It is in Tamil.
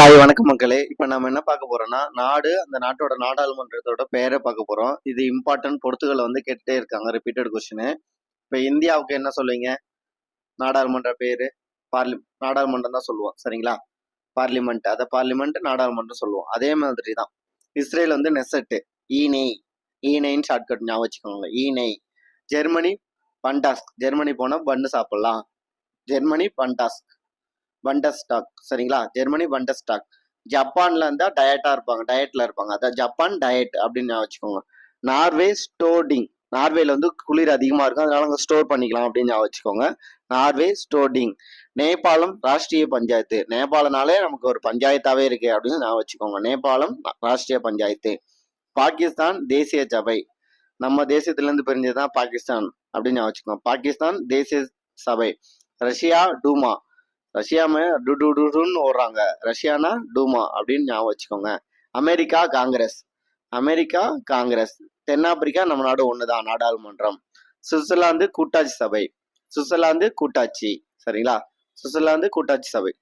ஹாய் வணக்கம் மக்களே. இப்போ நம்ம என்ன பார்க்க போறோம்னா நாடு அந்த நாட்டோட நாடாளுமன்றத்தோட பெயரை பார்க்க போறோம். இது இம்பார்ட்டன்ட் பொறுத்துகளை வந்து கேட்டுட்டே இருக்காங்க ரிப்பீட்டட் கொஸ்டின் இப்போ இந்தியாவுக்கு என்ன சொல்லுவீங்க? நாடாளுமன்ற பேரு பார்லி நாடாளுமன்றம் தான் சொல்லுவோம் சரிங்களா? பார்லிமெண்ட் அதை பார்லிமெண்ட் நாடாளுமன்றம் சொல்லுவோம். அதே மாதிரி தான். இஸ்ரேல் வந்து நெசட்டு ஈனை ஈனைன்னு ஷார்ட்கட் ஞாபகம் வச்சுக்கோங்க ஈனை ஜெர்மனி பண்டாஸ்க். ஜெர்மனி போனால் பன்னு சாப்பிடலாம். ஜெர்மனி பண்டாஸ்க். பண்டஸ்டாக் சரிங்களா? ஜெர்மனி பண்டஸ்டாக் ஜப்பான்ல இருந்தா டயட்டா இருப்பாங்க. டயட்ல இருப்பாங்க. அதான் ஜப்பான் டயட் அப்படின்னு வச்சுக்கோங்க. நார்வே ஸ்டோர்டிங் நார்வேல வந்து குளிர் அதிகமா இருக்கும். அதனால அங்க ஸ்டோர் பண்ணிக்கலாம் அப்படின்னு வச்சுக்கோங்க. நார்வே ஸ்டோர்டிங் நேபாளம் ராஷ்டிரிய பஞ்சாயத்து. நேபாளனாலே நமக்கு ஒரு பஞ்சாயத்தாவே இருக்கு அப்படின்னு நான் வச்சுக்கோங்க. நேபாளம் ராஷ்டிரிய பஞ்சாயத்து. பாகிஸ்தான் தேசிய சபை. நம்ம தேசியத்திலேருந்து பிரிஞ்சதுதான் பாகிஸ்தான் அப்படின்னு நான் வச்சுக்கோங்க. பாகிஸ்தான் தேசிய சபை. Russia Duma. ரஷ்யாமே டு டு டுன்னு ஓடுறாங்க. ரஷ்யானா டூமா அப்படின்னு ஞாபகம் வச்சுக்கோங்க. America Congress. America Congress. தென்னாப்பிரிக்கா நம்ம நாடு ஒண்ணுதான் நாடாளுமன்றம். சுவிட்சர்லாந்து கூட்டாட்சி சபை. சுவிட்சர்லாந்து கூட்டாட்சி. சரிங்களா? சுவிட்சர்லாந்து கூட்டாட்சி சபை.